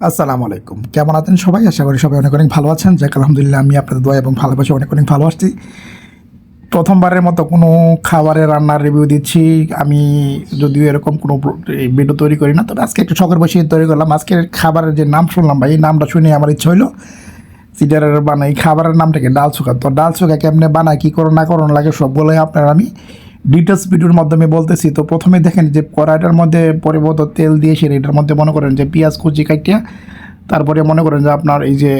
আসসালামু আলাইকুম। কেমন আছেন সবাই? আশা করি সবাই অনেক অনেক ভালো আছেন। যাক, আলহামদুলিল্লাহ, আমি আপনাদের দোয়া এবং ভালোবাসি অনেক অনেক ভালোবাসছি প্রথমবারের মতো কোনো খাবারের রান্নার রিভিউ দিচ্ছি। আমি যদিও এরকম কোনো ভিডিও তৈরি করি না, তবে আজকে একটু শখের বসে তৈরি করলাম। আজকের খাবারের যে নাম শুনলাম ভাই, এই নামটা শুনে আমার ইচ্ছা হলো সিডারের বানাই। খাবারের নামটাকে ডাল চুকা তো ডাল চুকা কেমনে বানায়, কী করো না করো লাগে সবগুলো আপনার আমি ডিটেলস ভিডিওর মাধ্যমে বলতেছি। তো প্রথমে দেখেন যে কড়াইটার মধ্যে পরিবর্ত তেল দিয়ে সেরে এটার মধ্যে মনে করেন যে পেঁয়াজ, কুচি কাটিয়া তারপরে মনে করেন যে আপনার এই যে,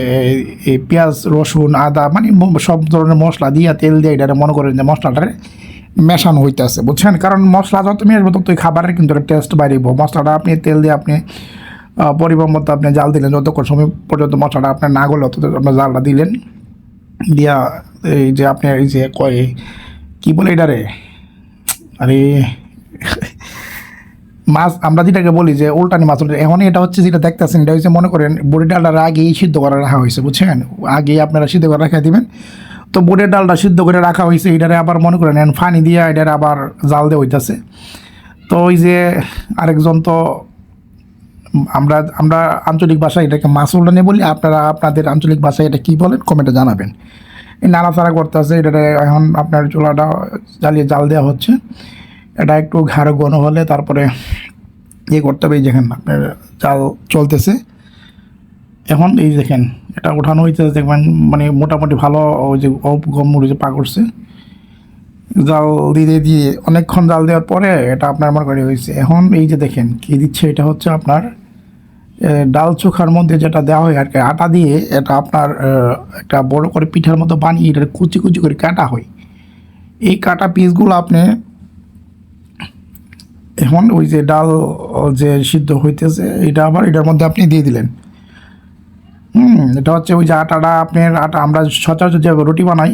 এই- পেঁয়াজ, রসুন, আদা মানে সব ধরনের মশলা দিয়া তেল দিয়ে এটা মনে করেন যে মশলাটারে মেশানো হইতেছে, বুঝছেন? কারণ মশলা যত মেশবো তত ওই খাবারের কিন্তু টেস্ট বাড়িব। মশলাটা আপনি তেল দিয়ে আপনি পরিমাণ মতো আপনি জাল দিলেন, যতক্ষণ সময় পর্যন্ত মশলাটা আপনার না গলে তত আপনার জালটা দিলেন। দিয়া এই যে আপনি এই যে কয়, কী বলে এটারে? আরে মাছ, আমরা যেটাকে বলি যে উল্টানি মাছ, উল্টানি এখন এটা হচ্ছে যেটা দেখতেছেন, এটা হচ্ছে মনে করেন বড়ি ডালটা আগেই সিদ্ধ করে রাখা হয়েছে, বুঝছেন? আগেই আপনারা সিদ্ধ করে রাখা দিবেন। তো বুড়ের ডালটা সিদ্ধ করে রাখা হয়েছে, এটারে আবার মনে করেন ফানি দিয়ে এটার আবার জাল দিয়ে হইতেছে। তো ওই যে আরেকজন তো আমরা আমরা আঞ্চলিক ভাষায় এটাকে মাছ উল্টানি বলি, আপনারা, আপনাদের আঞ্চলিক ভাষায় এটা কী বলেন, কমেন্টে জানাবেন। নাড়াচাড়া করতেছে এটারে এখন আপনার চুলাটা জ্বালিয়ে জাল দেওয়া হচ্ছে। এটা একটু ঘাড় ঘন হলে তারপরে ইয়ে করতে হবে, এই দেখেন আপনার চাল চলতেছে। এখন এই দেখেন, এটা ওঠানো হয়েছে দেখবেন মানে মোটামুটি ভালো ওই যে গম মরিচে পা করছে জাল দিয়ে দিয়ে অনেকক্ষণ জাল দেওয়ার পরে এটা আপনার মনে করে হয়েছে এখন এই যে দেখেন, কী দিচ্ছে, এটা হচ্ছে আপনার ডাল চোখার মধ্যে যেটা দেওয়া হয় আর কি, আটা দিয়ে এটা আপনার একটা বড় করে পিঠার মতো বানিয়ে এটা কুচি কুচি করে কাটা হয়। এই কাটা পিসগুলো আপনি এখন ওই যে ডাল যে সিদ্ধ হইতেছে, এটা আবার এটার মধ্যে আপনি দিয়ে দিলেন। হুম, এটা হচ্ছে ওই যে আটাটা আপনার আটা, আমরা সচরাচর যে রুটি বানাই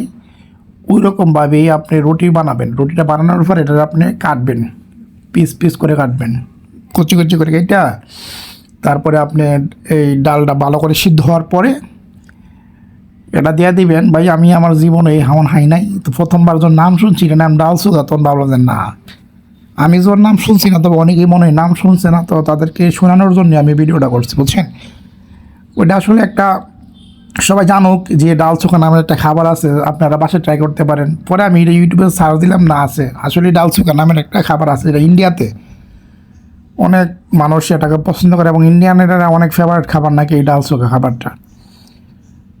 ওই রকমভাবেই আপনি রুটি বানাবেন। রুটিটা বানানোর পর এটা আপনি কাটবেন, পিস পিস করে কাটবেন। কুচি কুচি করে এটা তারপরে আপনি এই ডালটা ভালো করে সিদ্ধ হওয়ার পরে এটা দিয়ে দিবেন। ভাই, আমি আমার জীবনে এই হামন হাই নাই। তো প্রথমবার যখন নাম শুনছি নাম ডাল সুগা তখন ভাবলাম যে না। আমি যখন নাম শুনছি না, তবে অনেকেই মনে হয় নাম শুনছে না, তো তাদেরকে শোনানোর জন্য আমি ভিডিওটা করছি, বুঝছেন? ওইটা আসলে একটা, সবাই জানুক যে ডাল চোখা নামের একটা খাবার আছে, আপনারা বাসায় ট্রাই করতে পারেন। পরে আমি এটা ইউটিউবে সার্চ দিলাম, না আছে। আসলে ডাল চোখা নামের একটা খাবার আছে, এটা ইন্ডিয়াতে অনেক মানুষ এটাকে পছন্দ করে এবং ইন্ডিয়ানেরা অনেক ফেভারিট খাবার নাকি এই ডাল চোখা খাবারটা।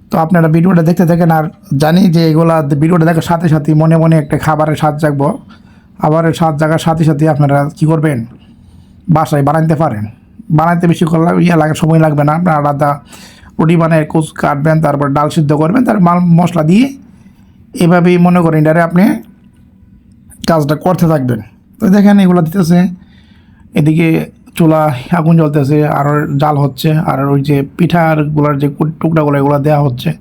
তো আপনারা ভিডিওটা দেখতে থাকেন আর জানি যে এগুলা ভিডিওটা দেখার সাথে সাথে মনে মনে একটা খাবারের স্বাদ জাগবো। আবার স্বাদ জাগার সাথে সাথে আপনারা কী করবেন? বাসায় বানাইতে পারেন। বানাইতে বেশি ইয়ে লাগে, সময় লাগবে না। আপনার আলাদা রুটি বানায় কুচ কাটবেন, তারপর ডাল সিদ্ধ করবেন, তার মাল মশলা দিয়ে এভাবেই মনে করেন এটারে আপনি কাজটা করতে থাকবেন। তো দেখেন এগুলো দিতেছে। এদিকে চুলা, আগুন জ্বলতেছে, আর জাল হচ্ছে, আর ওই যে পিঠারগুলোর যে কু- টুকরাগুলো, এগুলো দেওয়া হচ্ছে।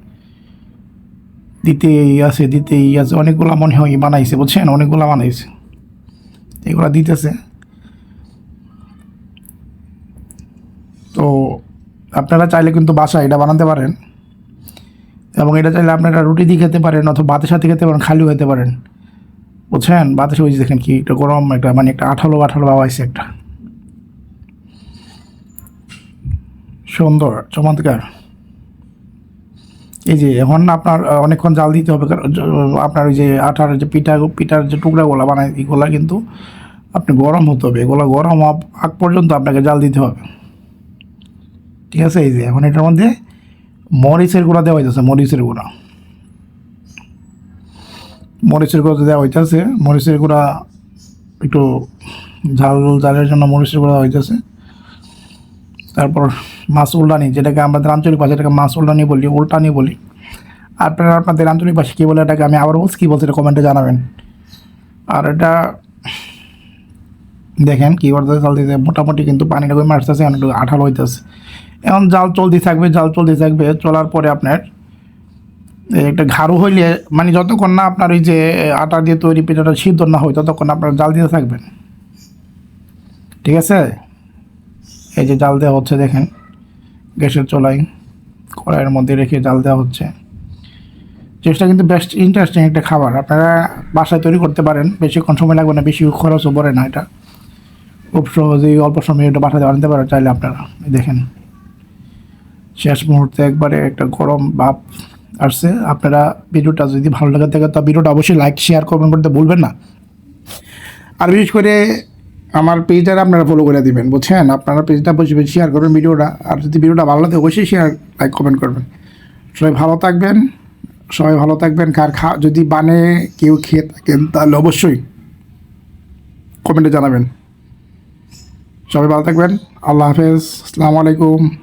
দিতেই আছে দিতেই আছে। অনেকগুলো মনে হয় বানাইছে, বুঝছেন? অনেকগুলো বানাইছে। এগুলো দিতেছে। তো আপনারা চাইলে কিন্তু বাসা এটা বানাতে পারেন। এবং এটা চাইলে আপনারা রুটি দিয়ে খেতে পারেন, অথবা ভাতের সাথে খেতে পারেন, খালিও খেতে পারেন। বুঝছেন? বাতাসে ওই যে দেখেন কি, একটা গরম একটা মানে একটা আঠালো আঠালো বাবা আছে একটা। সুন্দর, চমৎকার। এই যে, এখন আপনার অনেকক্ষণ জাল দিতে হবে আপনার ওই যে আঠার যে পিঠা, পিঠার যে টুকরাগুলো বানায় এগুলো কিন্তু আপনি গরম হতে হবে। এগুলো গরম আগ পর্যন্ত আপনাকে জাল দিতে হবে। ঠিক আছে, এই যে, এখন এটার মধ্যে মরিচের গুঁড়া দেওয়া হইতেছে, মরিচের গুঁড়া। মরিচের গুঁড়া দেওয়া হইতেছে, মরিচের গুঁড়া একটু ঝাল, ঝালের জন্য মরিচের গুঁড়া হইতেছে। তারপর মাছ উল্টানি, যেটাকে আমাদের আঞ্চলিক ভাষায় এটাকে মাছ উল্টানি বলি উল্টানি বলি। আপনারা আপনাদের আঞ্চলিক ভাষা কী বলে এটাকে আমি আবার বলছি, কী বলছি এটা কমেন্টে জানাবেন। আর এটা দেখেন কী করতে চলতেছে মোটামুটি কিন্তু পানিটা কমে আসতেছে অনেকটু আঠালো হইতেছে। এখন জাল চলতে থাকবে, জাল চলতে থাকবে, চলার পরে আপনার একটা ঘাড়ু হইলে মানে যতক্ষণ না আপনার ওই যে আটা দিয়ে তৈরি পিঠাটা সিদ্ধ না হয়, ততক্ষণ আপনার জাল দিতে থাকবেন। ঠিক আছে? এই যে জাল দেওয়া হচ্ছে দেখেন, গ্যাসের চলাই কড়াইয়ের মধ্যে রেখে জাল দেওয়া হচ্ছে। চেষ্টা কিন্তু বেস্ট ইন্টারেস্টিং একটা খাবার। আপনারা বাসায় তৈরি করতে পারেন, বেশিক্ষণ সময় লাগবে না, বেশি খরচও পড়ে না এটা। খুব সহজেই অল্প সময়ে এটা বাসায় আনতে পারেন চাইলে আপনারা। দেখেন, শেষ মুহূর্তে একবারে একটা গরম ভাব আসছে। আপনারা ভিডিওটা যদি ভালো লাগে থাকে, তো ভিডিওটা অবশ্যই লাইক শেয়ার করবেন করতে ভুলবেন না। আর বিশেষ করে আমার পেজটা আপনারা ফলো করে দিবেন, বুঝছেন? আপনারা পেজটা বেশি বেশি শেয়ার করবেন ভিডিওটা। আর যদি ভিডিওটা ভালো লাগে, অবশ্যই শেয়ার লাইক কমেন্ট করবেন। সবাই ভালো থাকবেন। সবাই ভালো থাকবেন। কার খা, যদি বানে কেউ খেয়ে থাকেন, তাহলে অবশ্যই কমেন্টে জানাবেন। সবাই ভালো থাকবেন। আল্লাহ হাফেজ। আসসালামু আলাইকুম।